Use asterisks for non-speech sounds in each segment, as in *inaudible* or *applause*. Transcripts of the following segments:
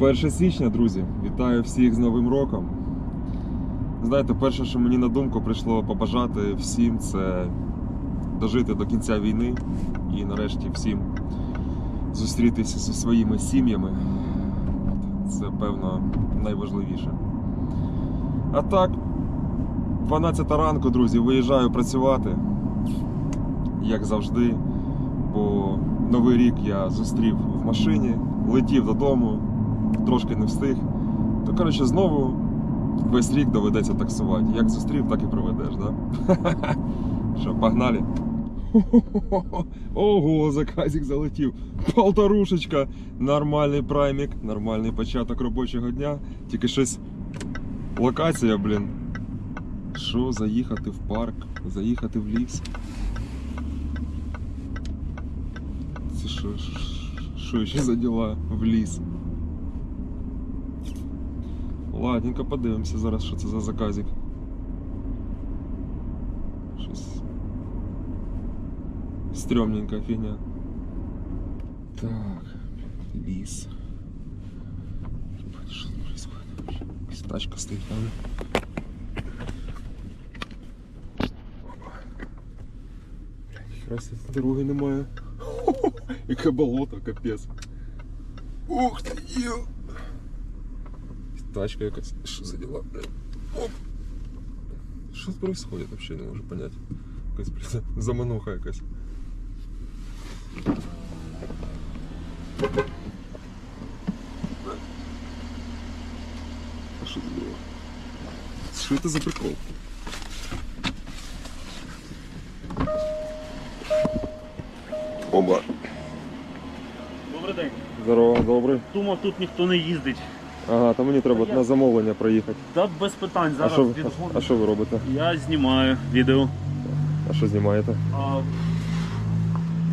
1 січня, друзі, вітаю всіх з Новим роком. Знаєте, перше, що мені на думку прийшло побажати всім, це дожити до кінця війни і нарешті всім зустрітися зі своїми сім'ями. Це, певно, найважливіше. А так, 12 ранку, друзі, виїжджаю працювати, як завжди, бо Новий рік я зустрів в машині, летів додому, трошки не встиг. То, коротше, знову весь рік доведеться таксувати. Як зустрів, так і проведеш, да? *laughs* Що, погнали? *laughs* Ого, заказик залетів. Полторушечка. Нормальний праймік, нормальний початок робочого дня. Тільки щось. Локація, блін. Що, заїхати в парк, заїхати в ліс. Це що, що ще за діла в ліс? Ладненько, подивимося зараз, що це за заказик. Щось. Стрёмненькая фигня. Так. Ебать, Что там происходит? Какая-то Тачка стоит там. Себе, дороги немає. *laughs* Яке болото, капець. Ух ти, йо. Тачка якась. Що за дела? бля? Оп. Що происходит вообще, не можу понять. Якась блядь, *laughs* замануха якась. А що це було? Що це за прикол? Оба. Добрий день. Здорово, добре. Думав, тут ніхто не їздить. Ага, то мені треба на замовлення проїхати. Та без питань А зараз що, а, а що ви робите? Я знімаю відео. А що знімаєте? А,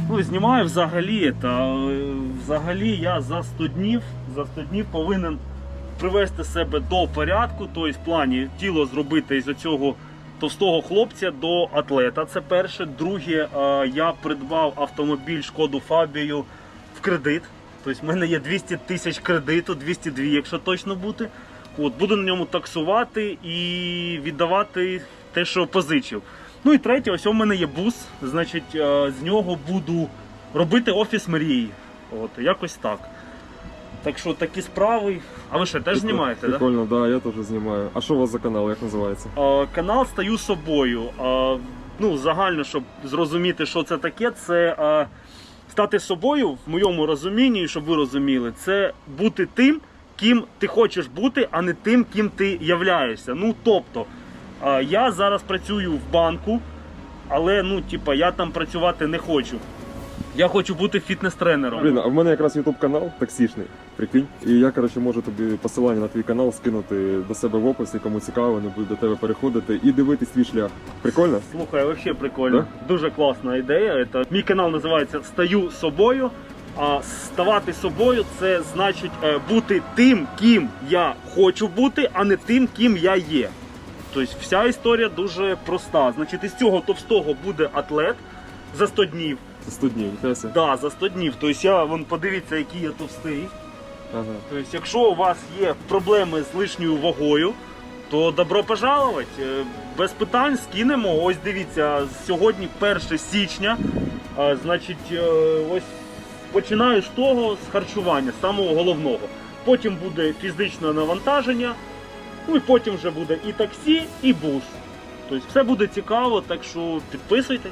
ну, знімаю взагалі. Та е, взагалі я за 100 днів, за 100 днів повинен привести себе до порядку, тобто в плані тіло зробити із цього товстого хлопця до атлета. Це перше. Друге, е, я придбав автомобіль шкоду Фабію в кредит. Тобто в мене є 200 тисяч кредиту, 202, якщо точно бути. От, буду на ньому таксувати і віддавати те, що позичив. Ну і третє, ось у мене є бус. Значить, е, з нього буду робити офіс мрії. От, якось так. Так що такі справи. А ви що, теж знімаєте, так? Да? Да, я теж знімаю. А що у вас за канал, як називається? Е, Канал стаю собою. Е, Ну, загально, щоб зрозуміти, що це таке, це е, стати собою в моєму розумінні, щоб ви розуміли, це бути тим, ким ти хочеш бути, а не тим, ким ти являєшся. Ну, тобто, я зараз працюю в банку, але ну, типа, я там працювати не хочу. Я хочу бути фітнес-тренером. Блін, а в мене якраз YouTube канал таксішний, прикинь. І я, коротше, можу тобі посилання на твій канал скинути до себе в описі, кому цікаво, не буде до тебе переходити і дивитись твій шлях. Прикольно? Слухай, вообще прикольно. Дуже класна ідея. Это... Мій канал називається Стаю собою. А ставати собою це значить е, бути тим, ким я хочу бути, а не тим, ким я є. Тобто вся історія дуже проста. Значить, із цього товстого буде атлет за 100 днів. Це 100 днів, Тася. Да, за 100 днів. Тобто я вон подивіться, який я товстий. Ага. Тобто, якщо у вас є проблеми з лишньою вагою, то добро пожаловать. Е, Без питань скинемо. Ось дивіться, сьогодні 1 січня. Значить, е, ось починаю з того, з харчування, з самого головного. Потім буде фізичне навантаження, ну і потім вже буде і таксі, і бус. Тобто все буде цікаво, так що підписуйтесь.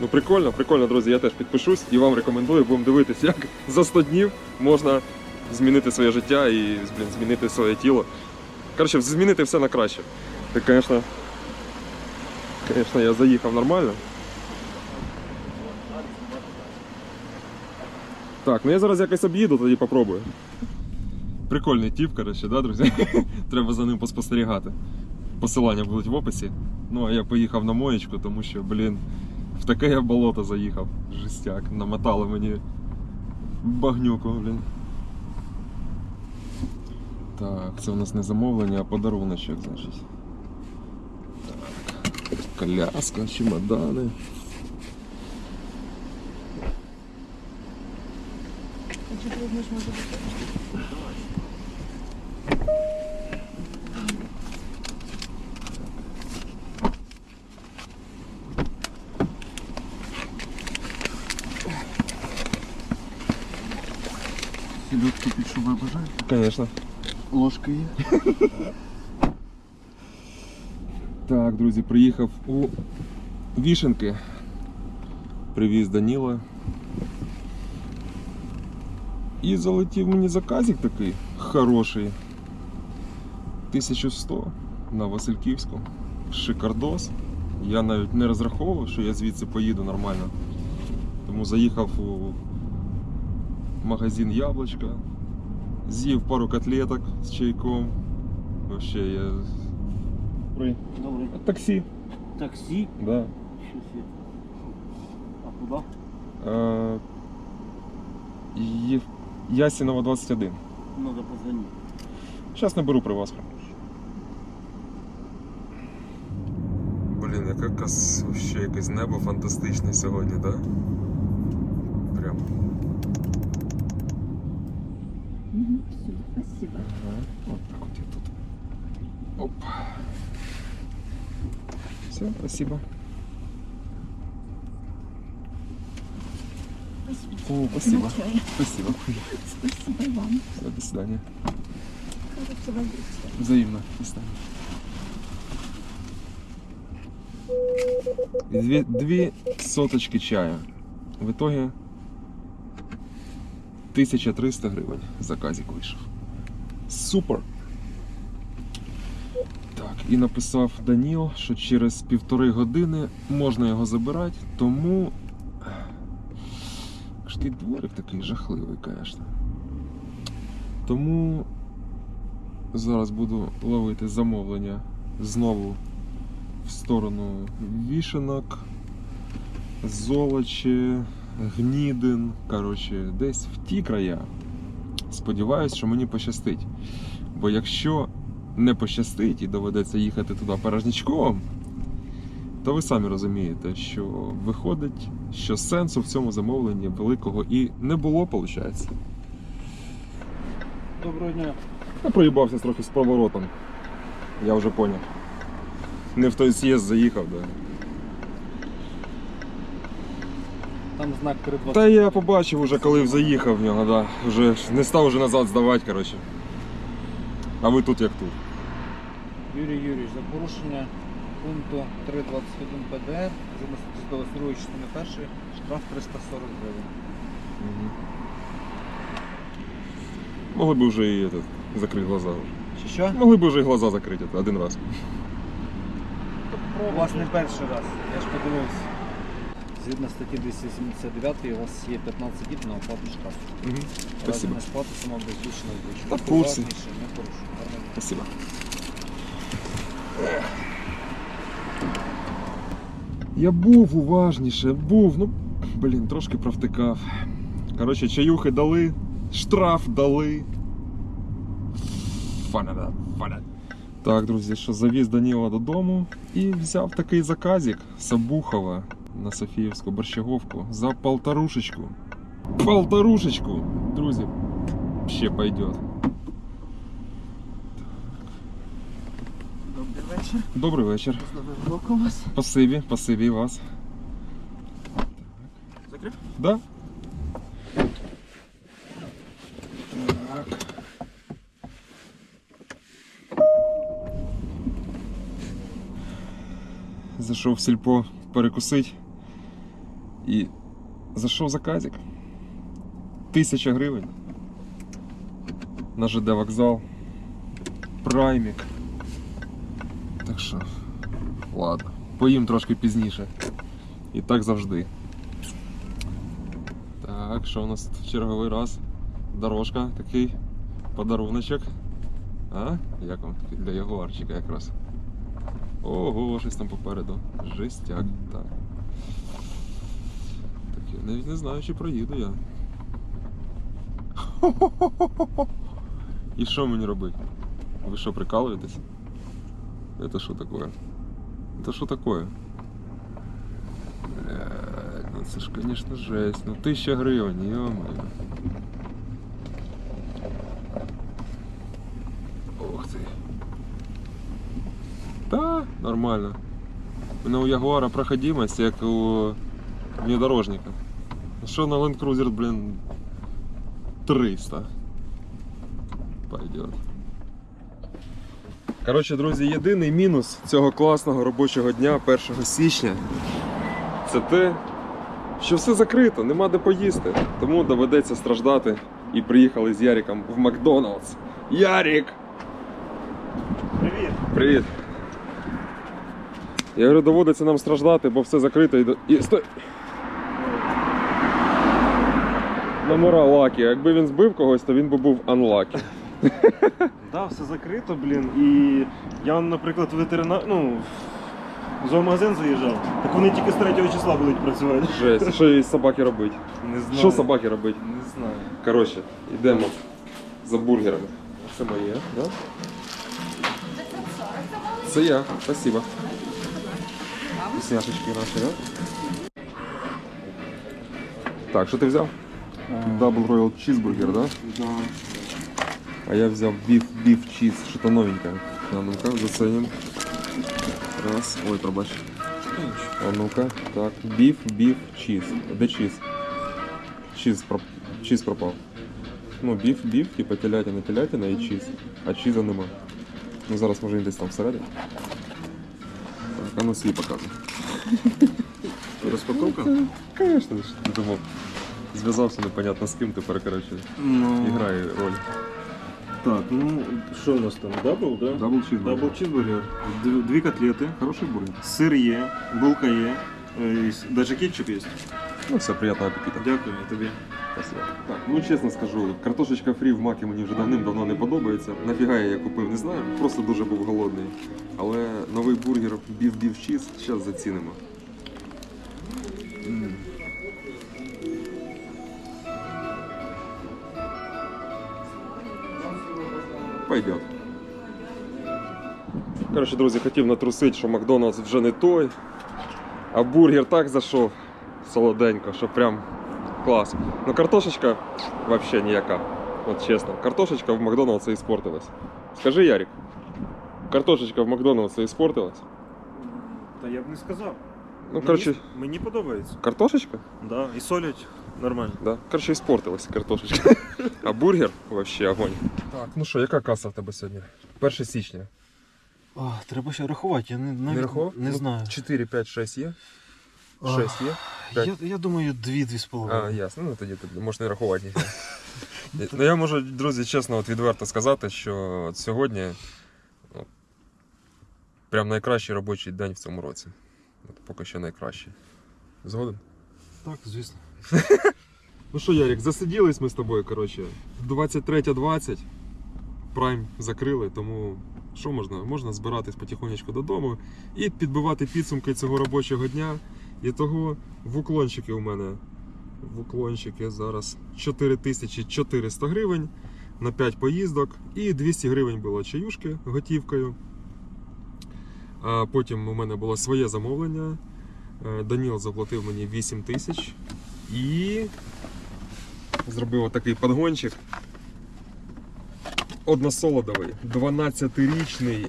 Ну прикольно, прикольно, друзі. Я теж підпишусь і вам рекомендую. Будемо дивитись, як за 100 днів можна змінити своє життя і блін, змінити своє тіло. Коротше, змінити все на краще. Так, звісно, звісно, я заїхав нормально. Так, ну я зараз якось об'їду, тоді попробую. Прикольний тіп, коротше, да, друзі? *laughs* Треба за ним поспостерігати. Посилання будуть в описі. Ну а я поїхав на моєчку, тому що, блін, в таке я болото заїхав. Жестяк. Намотали мені багнюку, блін. Так, це у нас не замовлення, а подаруночок, значить. Так. Коляска, чемодани. Чи ти візьмеш може? Селедки під шубою бажаєте? Звісно. Ложка є. *laughs* Так, друзі, приїхав у Вішенки. Привіз Даніла. І залетів мені заказик такий хороший. 1100 на Васильківську. Шикардос. Я навіть не розраховував, що я звідси поїду нормально. Тому заїхав у магазин Яблочка, з'їв пару котлеток з чайком. Вообще я. При Добре. таксі. Таксі. Да. Щось є. А куди? Е, Є... Ясінова 21. Надо позвонити. Зараз наберу при вас. Блін, яка кас... ще якесь небо фантастичне сьогодні. Да? Прям. Спасибо. Ага. Вот так вот я тут. Оп. Все, спасибо. Спасибо. О, спасибо. Спасибо. Спасибо вам. Все, до свидания. Хорошего вечера. Взаимно. До свидания. Две, две соточки чая. В итоге 1300 гривень заказик вийшов. Супер! Так, і написав Даніл, що через півтори години можна його забирати, тому. Ти дворик такий жахливий, звісно. Тому зараз буду ловити замовлення знову в сторону вішенок, золоче, гнідин. Коротше, десь в ті края. Сподіваюсь, що мені пощастить. Бо якщо не пощастить і доведеться їхати туди порожнячком, то ви самі розумієте, що виходить, що сенсу в цьому замовленні великого і не було, виходить. Доброго дня. Я проїбався трохи з поворотом. Я вже поняв. Не в той з'їзд заїхав, да. Там знак перед вас. Та я побачив уже, коли заїхав в нього, да. Вже не став вже назад здавати, коротше. А ви тут як тут. Юрій Юрійович, за порушення пункту 3.21 ПДР, згідно статті 122 частини першої, штраф 340 гривень. Угу. Могли б вже і этот, закрити глаза. Чи що? Могли б вже і глаза закрити один раз. У вас не перший раз, я ж подивився. Згідно статті 279 у вас є 15 діб на оплату штрафу. Угу. Спасибо. сума буде збільшена. Та в курсі. Не. Спасибо. Я був уважніше, був, ну, блін, трошки провтикав. Коротше, чаюхи дали, штраф дали. Фанада, фанада. Так, друзі, що завіз Даніла додому і взяв такий заказик Сабухова на Софіївську борщаговку за полторушечку. Полторушечку! Друзі, ще пойдет. Добрий вечір. Добрий вечір. З новим роком вас. Спасибі, спасибі вас. Закрив? Да? Так. Зайшов в сільпо перекусить і зайшов заказик. Тисяча гривень. На ЖД вокзал. Праймік. Так що, ладно. Поїм трошки пізніше. І так завжди. Так, що у нас в черговий раз? Дорожка, такий подаруночок. А? Як вам для ягуарчика якраз. Ого, щось там попереду. Жестяк, так. Навіть не знаю, чи проїду я. І що мені робити? Ви що, прикалуєтесь? Это що такое? Это що такое? Блядь, ну це ж, конечно, жесть. Ну тисяча гривень, -мо. Ох ти. Та, нормально. Ну у Ягуара проходимость, як у внедорожника. Що на Land Cruiser, блін, 300. Пойдет. Коротше, друзі, єдиний мінус цього класного робочого дня 1 січня це те, що все закрито, нема де поїсти. Тому доведеться страждати. І приїхали з Яриком в Макдоналдс. Ярик! Привіт! Привіт. Я говорю, доводиться нам страждати, бо все закрито і. і... Стой! Номера лакі. Якби він збив когось, то він би був unlucky. *laughs* Да, все закрито, блін. І я, наприклад, ветеринар. Ну, в зоомагазин заїжджав. Так вони тільки з 3 числа будуть працювати. Жесть. Що їй собаки робить? Не знаю. Що собаки робить? Не знаю. Коротше, йдемо за бургерами. Це моє, да? Це я, спасибо. Вкусняшечки наші, да? Так, що ти взяв? Double Royal Cheeseburger, да? Да. А я взял биф, биф, чиз, что-то новенькое. А ну-ка, заценим. Раз, ой, пробач. А ну-ка, так, биф, биф, чиз. Де чиз? Чиз, проп... чиз пропав. Ну, біф, біф, типа телятина, телятина і чиз. А чиза нема. Ну зараз може він десь там всередині. Так, а ну свій показуй. Розпаковка? *laughs* Конечно, ж, ти думав. Зв'язався непонятно з ким, тепер, коротше, Ну. і грає роль. Так, ну що у нас там? Дабл, да? Дабл чизбургер. Дабл чизбургер. Дві, дві котлети, Хороший бургер. сир є, булка є, е, і навіть кетчуп є. Ну все, приятного аппетита. Дякую тобі. Спасибо. Так, ну чесно скажу, картошечка фрі в макі мені вже давним-давно не подобається. Нафіга я її купив, не знаю. Просто дуже був голодний. Але новий бургер біф біф чіз зараз зацінимо. Пойдет. Коротше, друзі, хотів натрусити, що Макдональдс вже не той. А бургер так зайшов солоденько, що прям клас. Ну картошечка вообще ніяка. От чесно. Картошечка в Макдональдсі іспортилась. Скажи, Ярик, картошечка в Макдональдсі іспортилась? Та я б не сказав. Ну, коротше, Мені, мені подобається. картошечка? Да, і солять нормально. Да. Коротше, іспортилась картошечка. *laughs* А бургер вообще огонь. Так, ну що, яка каса в тебе сьогодні? 1 січня. А, треба ще рахувати, я не, навіть Не рахував? не Ну, знаю. 4, 5, 6 є? 6 є? п'ять. Я, я думаю, дві-дві з А, половиною. ясно. Ну тоді ти можеш не рахувати *laughs* ніфіга. Ну я можу, друзі, чесно, от відверто сказати, що от сьогодні ну, прям найкращий робочий день в цьому році. От поки що найкращий. Згоден? Так, звісно. Ну що, Ярик, засиділись ми з тобою, коротше. 23.20. Прайм закрили, тому що можна? Можна збиратись потихонечку додому і підбивати підсумки цього робочого дня. І того в уклончики у мене. В уклончики зараз 4400 гривень на 5 поїздок і 200 гривень було чаюшки готівкою. А потім у мене було своє замовлення. Е, Даніл заплатив мені 8 тисяч і зробив отакий подгончик. Односолодовий, 12-річний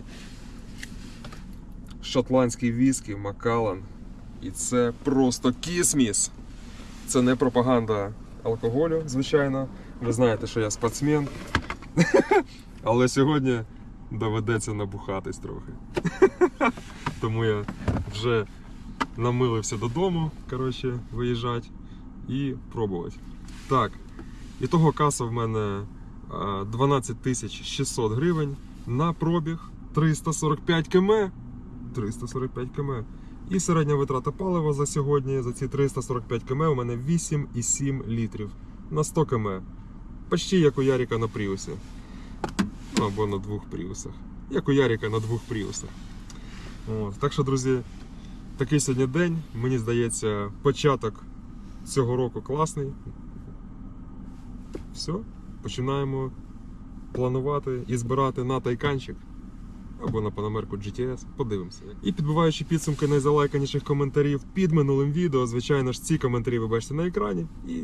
шотландський віскі Макалан. І це просто кісміс. Це не пропаганда алкоголю, звичайно. Ви знаєте, що я спортсмен. *laughs* Але сьогодні доведеться набухатись трохи. *laughs* Тому я вже намилився додому, коротше, виїжджати і пробувати. Так, і того каса в мене 12 тисяч 600 гривень на пробіг 345 км. 345 км. І середня витрата палива за сьогодні, за ці 345 км, у мене 8,7 літрів на 100 км. Почти як у Яріка на Пріусі. Ну, або на двох Пріусах. Як у Яріка на двох Пріусах. От. Так що, друзі, такий сьогодні день. Мені здається, початок цього року класний. Все, починаємо планувати і збирати на тайканчик або на Панамерку GTS. Подивимося. І підбиваючи підсумки найзалайканіших коментарів під минулим відео, звичайно ж, ці коментарі ви бачите на екрані. І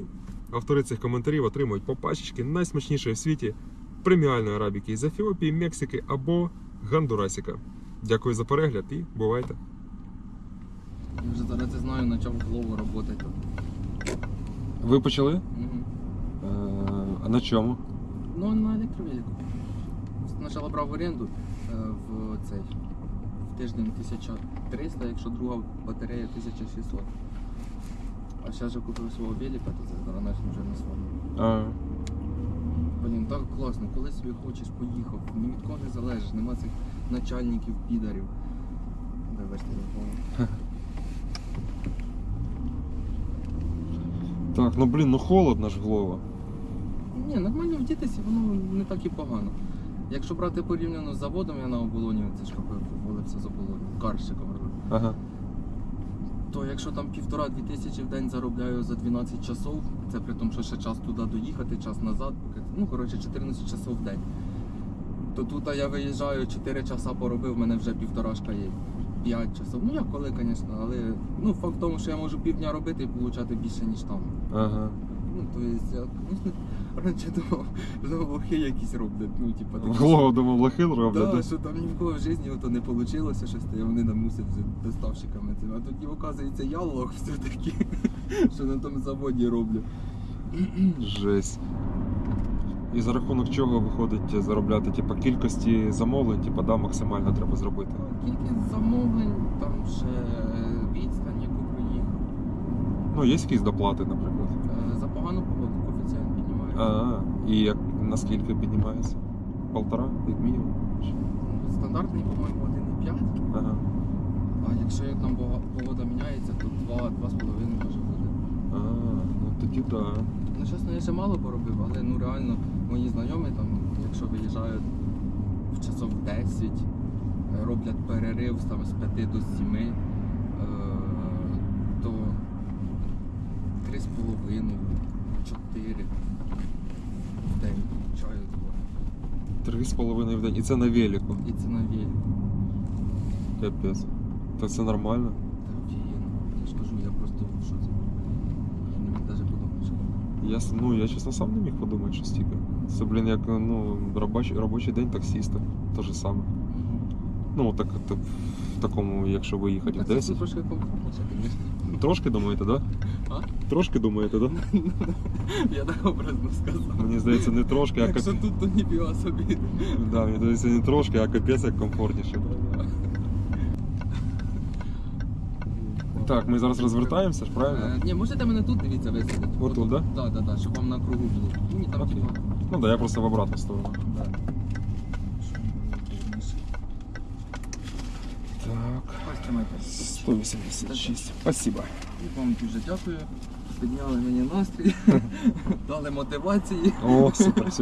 автори цих коментарів отримують по пачечки найсмачнішої в світі преміальної арабіки із Ефіопії, Мексики або Гондурасіка. Дякую за перегляд і бувайте. Я вже зараз знаю, на чому голову працювати. Ви почали? Угу. Е, А на чому? Ну, на електровелику. Спочатку брав в оренду е, в цей в тиждень 1300, якщо друга батарея 1600. А зараз вже купив свого велика, то це зараз вже на своєму. А, Блін, так класно, коли собі хочеш, поїхав, ні від кого не залежиш, нема цих начальників, підарів. Вибачте, не помню. *laughs* так, ну блін, ну холодно ж голова. Ні, нормально вдітися, воно не так і погано. Якщо брати порівняно з заводом, я на оболоні, це ж купив, волився з оболоні, карщиком робив. Ага. То якщо там півтора-дві тисячі в день заробляю за 12 часов, це при тому, що ще час туди доїхати, час назад, ну коротше 14 часов в день. То тут я виїжджаю 4 часа поробив, в мене вже півторашка є. 5 часов. Ну як коли, звісно, але ну факт в тому, що я можу півдня робити і отримати більше, ніж там. Ага. Ну, то есть, я ну, *laughs* раніше думав, що лохи якісь роблять. Ну, типа, такі, голову думав, лохи роблять. Да, да? що там ні в кого в житті ото не вийшло щось, та вони нам мусять з доставщиками цим. А тоді, оказується, я лох *laughs* все-таки, *laughs* що на тому заводі роблю. Жесть. І за рахунок чого виходить заробляти, типа кількості замовлень, типа, да, максимально треба зробити. Кількість замовлень, там ще відстань, яку проїхав. Ну, є якісь доплати, наприклад. Е, За погану погоду коефіцієнт піднімається. А, і як наскільки піднімається? Полтора, як мінімум. Стандартний, по-моєму, 1,5. Ага. А якщо там погода міняється, то 2-2,5 може бути. А, ну тоді да. Ну, чесно, я ще мало поробив, але ну реально мої знайомі там, якщо виїжджають в часов 10, е, роблять перерив там, з 5 до 7, е, то 3,5, 4 в день чаю. Три з половиною в день. І це на велику. І це на вілі. Капець. Так це нормально. Я, с- ну, я чесно сам не міг подумати, що стільки. Це, блін, як ну, робочий, робочий день таксіста. Те же саме. Ну, так, так, в такому, якщо виїхати в Так, це 10. трошки комфортніше, звісно. Трошки думаєте, да? А? Трошки думаєте, да? *laughs* Я так образно сказав. Мені здається, не трошки, а Якщо кап... тут, то ніфіга собі. да, мені здається, не трошки, а капець як комфортніше. Так, ми зараз розвертаємося ж, правильно? Е, Ні, можете мене тут дивіться висадити. Отут, да? Так, так, так, щоб вам на кругу було. Мені там Окей. типа. Ну да, я просто в обратну сторону. Да. Так. Ось тримайте. 186. Спасибо. І Вам дуже дякую. Підняли мені настрій, *laughs* дали мотивації. О, супер, все